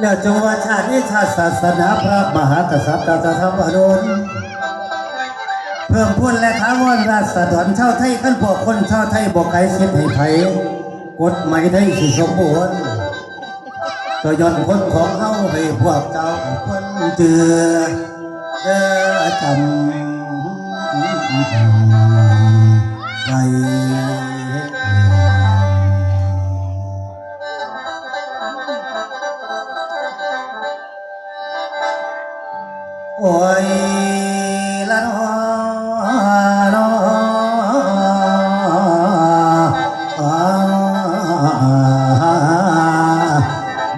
แล้วจงว่าชาตินี้ชาติศาสนาพระมหากษัตริย์ตถาคตโดนเพิ่มพูนและท้าวรราษฎรชาวไทยขั้นพวกคนชาวไทยบอกไกลสิทธิ์ให้ไผกฎหมายไทยสิสมบูรณ์ก็ย้อนคนของเฮาให้พวกเจ้าคนเจือเด้อจำใจ ยละนอน้ออ่า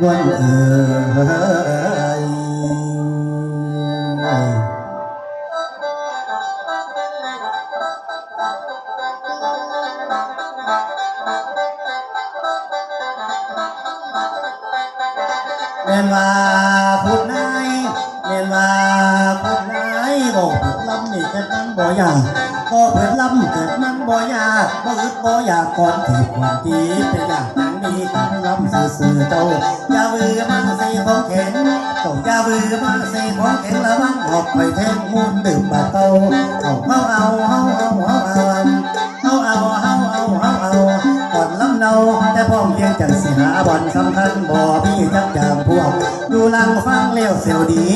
นวลเอ่ยแม่นว่า กิดนั่งบ่อยากก็เพิ่นลำเกิดนั่งบ่อยากบ่อึดบ่อยากก่อนที่ความตีเป็นอยากนั่งมีกันลำสื่อสื่อเจ้าอย่าเบื่อมานใส่ของแข็งเจ้าอย่าเบื่อมานใส่ของแข็งละวังหอกไปเทงมุ่นดื่มบาเต้าเอาเอาเอาเอาเอาเอาเอา ซลดี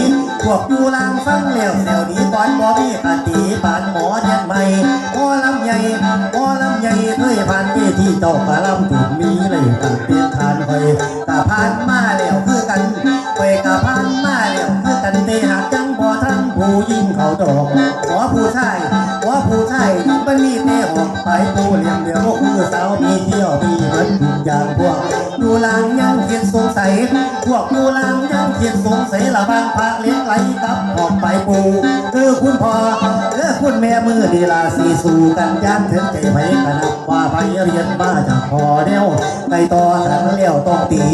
พวกอยู่ลังฟังแล้วเซลดีก่อนบอมีปฏิปานหมอแทียนใหม่หมอลำใหญ่หมอลำใหญ่เคยผ่านเวทีเจ้ากะลำถูกมีเลยตั้ง ไปผู้เลี้ยงเดียวคือสาวมีเที่ยวมีเงินทุกอย่างพวกอยู่ลางยังเขียนสงสัยพวกอยู่ลางยังเขียนสงสัยละบางพระเลี้ยงไหลกับออกไปปูเออคุณพ่อเออคุณแม่มือดีลาสีสู่กันย่างถึงใจไผกระนับว่าไผเรียนมาจากพ่อเดียวไก่ต่อขันเลี้ยวต้องตี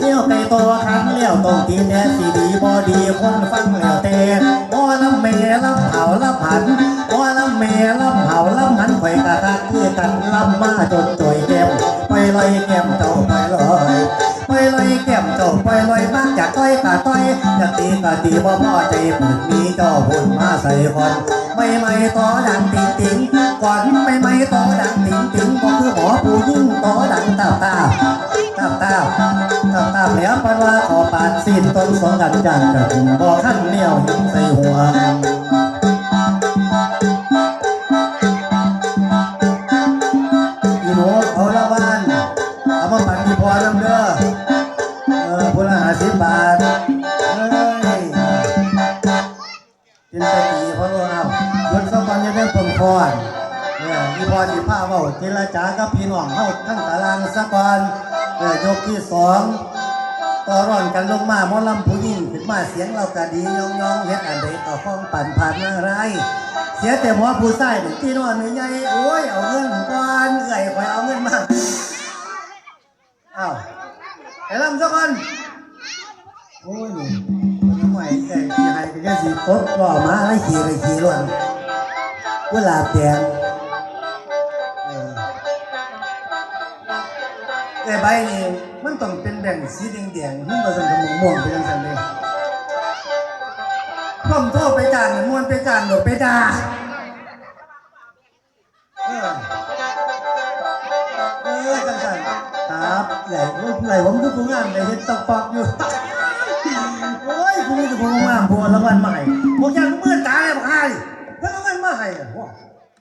เลี้ยวไก่ต่อขันเลี้ยวต้องตีแน่สีดีบอดีคนฟังแล้วแต่บ่ลำเมลำเผาลำหันบ่ลำเมลำเผาลำหันข่ กันลำมาจนจ่อยแก้มไปลอยแก้มเจ้าไปลอยไปลอยแก้มเจ้าไปลอยมากจากต้อยกะต้อยจากตีกะตีบ่พ่อใจเปิดมีเจ้าหุ่นมาใส่ก่อนไม่ไม่ต่อดังติงติงก่อนไม่ไม่ต่อดังติงติงก็คือหมอผู้ยิ่งต่อดังตาตาตาตาตาตาแล้วปันว่าขอปาดสิ้นต้นสองกันจากกันบ่ขั้นเลี้ยวใส่หัว เนี่ยอีพอสิผ้าเบาเจรจากับพี่น้องเข้าทั้งตารางสักวันเออยกที่สองต่อร่อนกันลงมาหมอลำผู้หญิงขึ้นมาเสียงเรากะดียองยองเฮ็ดอันใดก็ฟ้องปั่นผ่านมาไร เสียแต่หัวผู้ใส่เป็นที่นอนไม่ใหญ่โอ้ยเอาเงินก่อนเอื่อยคอยเอาเงินมาอ้าวไอ้ลำสักคนโอ้ยนี่มันทำไมไอ้ที่ให้ก็จะสีตดรอมาไอ้วขี่ไอ้ขี่ล้วนกุหลาบแดงเแต่ใบนี่มันต้องเป็นแบ่งสีแดงๆมันผสมกับม่วงๆไปจังซั่นเลยผมโทษไปจานม่วนไปจานหลบไปด่าเออเออจังสันครับใหญ่เพื่อใหญ่ผมทุกผู้งามเลยเห็นตกปอกอยู่โอ้ยกูมีแต่ผู้งามบัวละวันใหม่พวกยังเมื่อตายเลยบอกให้เพิ่งเอาเงินมาให้อะว้า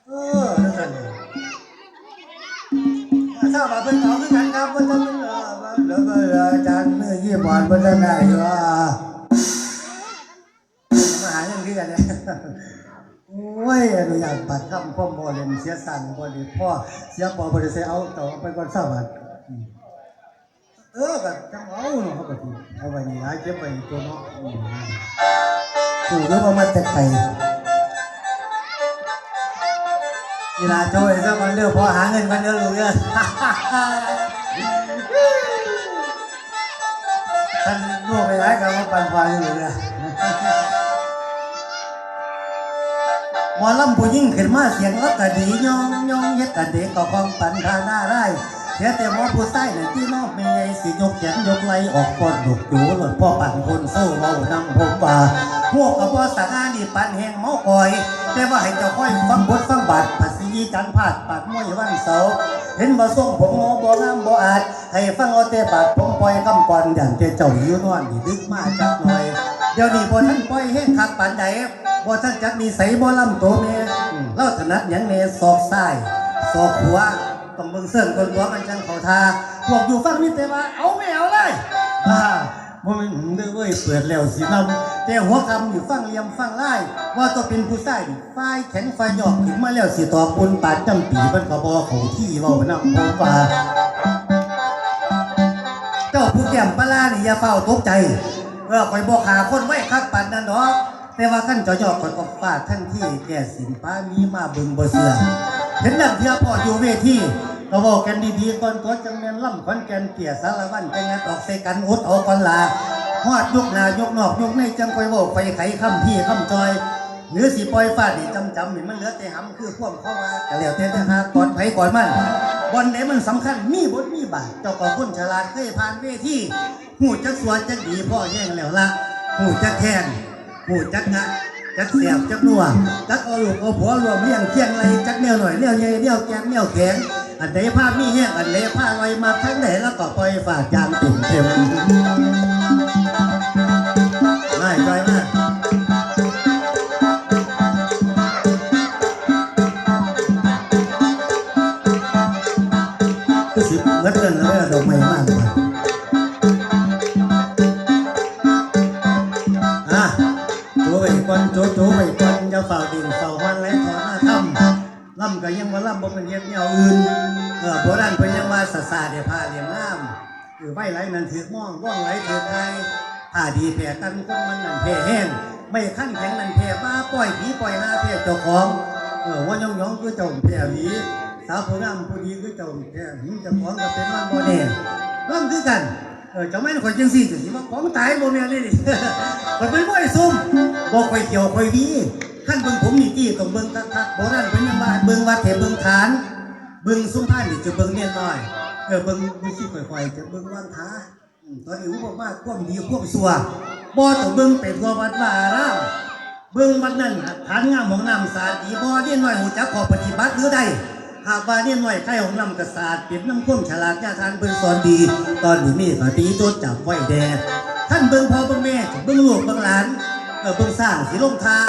เออจังสันเลย ทราบว่าเป็นเขาคือกันครับว่าจะเป็นเออแล้วก็อาจารย์เมื่อยี่บอลเป็นยังไงวะมาหาเรื่องเรียนเนี่ยโอ้ยอนุญาตปัดคำพ่อมบอเรียนเสียสั่งบอดีพ่อเสียปอบริเสียเอาต่อไปก่อนเศร้าบัดอืมเออก็จังเอาเนาะเขาก็ทีเอาไว้นี่หาเก็บไว้ในตัวเนาะอืมถูกหรือว่ามันแต่ไก เวลาโจ้ยซะมันเลือกพอหาเงินมันเลือกรู้เรื่องท่านลูกไปไหนกันว่าปันควายอยู่เนี่ยหมอลำผู้ยิ่งขึ้นมาเสียงอักกะดียองยองเฮ็ดกะเด็กก็ฟังปันทาหน้าได้เสียแต่หมอผู้ใต้หนั่นที่นอกเมยสิยกแขนยกไหลออกก่อนดกจูหลดพ่อปั่นคนโซ่เมานำผมว่าพวกกับพ่อสังอานี่ปั่นแหงเมาก่อย แต่ว่าให้เจ้าค่อยฟังบทฟังบาทภา ษีจันพาดปากมวยวันเสาร์เห็นบ่ส่งผมงอบ่งามบ่อาจ ให้ฟังเอาแต่บาดผมปล่อยคำก่อนอย่างแต่เจ้าหิวนอนนี่ดึกมาจักหน่อย เดี๋ยวนี้บ่ท่านปล่อยแห้งคักปานใดบ่ท่านจักนิสัยบ่ลำโตแม่อืมเราถนัดหยังแน่ศอกซ้ายศอกขวาต้องเบิ่งเสิ่งคนหัวมันจังเขาทาพวกอยู่ฟังนี่แต่ว่าเอาไม่เอาเลยอ่า บ่แม่นหึงเด้อเว้ยเปิดแล้วสินำแต่หัวคำอยู่ฟังเลียมฟังไล่ว่าตัวเป็นผู้ชายนี่ฝ่ายแข็งฝ่ายหยอกขึ้นมาแล้วสิตอกบนปาดจำปีมันก็บ่ข้าที่เว้านำผมว่าเจ้าผู้แก้มปลาร้านี่อย่าเฝ้าตกใจเออคอยบอกหาคนไว้คักปันนั่นดอกแต่ว่าขั้นจอยอกคอยก็ฟาดทั้งที่แก่สินป้ามีมาบึงบ่เสือเห็นนักเที่ยวพออยู่เวที ก็บอกกันดีๆก่อนตัวจังแมนล่ำขอนแก่นเตี่ยสารวันจังงัดออกใส่กันอุดเอาก่อนลาฮอดยกหนายกนอกยกในจังคอยบอกไปไขคำพี่คำจอย หรือสิปล่อยฟาดนี่จำจำนี่มันเหลือแต่หำคือพ่วงเข้ามาก็แล้วแต่แต่หาก่อนไผก่อนมันบอลไหนมันสำคัญมีบทมีบาทเจ้าก็คนฉลาดเคยผ่านเวทีหูจักสวนจักดีพ่อแย่งแล้วละหูจักแทนหูจักงะจักเสียบจักนัวจักเอาลูกเอาผัวรวมเลี้ยงเคียงไรจักแนวหน่อยแนวใหญ่แนวแกงแนวแข็ง อันใดผ้ามีแห้งอันใดผ้าลอยมาทั้งไหนแล้วก็ปล่อยฝาดยางติ่มเต็มไม่จอยมากคือสิเบิดเงินแล้วดอกไม้มากกว่าอะโจไปก่อนโจโจไปก่อนจะเฝ้าดินเฝ้าวันและถอนหน้าถ้ำ ล่ำก็ยังว่าล่ำบ่เป็นเฮ็ดแนวอื่นเออโบราณเพิ่นยังว่าสะสาเดียผ้าเลี้ยงน้ำคือใบไหลนั่นถือม่องว่องไหลถือไทยผ้าดีแผ่กันคนมันนั่นแผ่แห้งไม่ขั้นแข็งนั่นแผ่บ้าปล่อยผีปล่อยหาแผ่เจ้าของเออว่ายองยองคือเจ้าแผ่ผีสาวผู้งามผู้ดีคือเจ้าแท้หิมเจะของก็เป็นมันบ่แน่ร่ำคือกันเออจ้าแม่นข่อยจังซี่จังสิว่าของตายบ่แม่นเลยดิข่อยเป็นบ่ไอ้ซุ่มบ่ข่อยเกี่ยวข่อยวี ขั้นเบิ่งผมนี่ตี้ต้องเบิ่งคักโบราณเพิ่นยังว่าเบิ่งวัดเถเบิ่งฐาน เบิ่งซุ้มผ้านี่จะเบิ่งเนียนน้อยเออเบิ่งดูสิข่อยๆจะเบิ่งวางขาอืมตอนนี้อุปมาความดีความชั่วบ่ต้องเบิ่งไปทัววัดว่าอาราเบิ่งวัดนั้นฐานงามของน้ำสาดดีบ่เรียนน้อยหูจักขอปฏิบัติหรือใดหากว่าเรียนน้อยใครของน้ำกษาดเปรียบน้ำข้มฉลาดญาทานเบิ่งสอนดี ตอนนี้มีปฏิโจจับไว้แดท่านเบิ่งพ่อเบิ่งแม่เบิ่งลูกเบิ่งหลานเออเบิ่งสร้างสิลงทา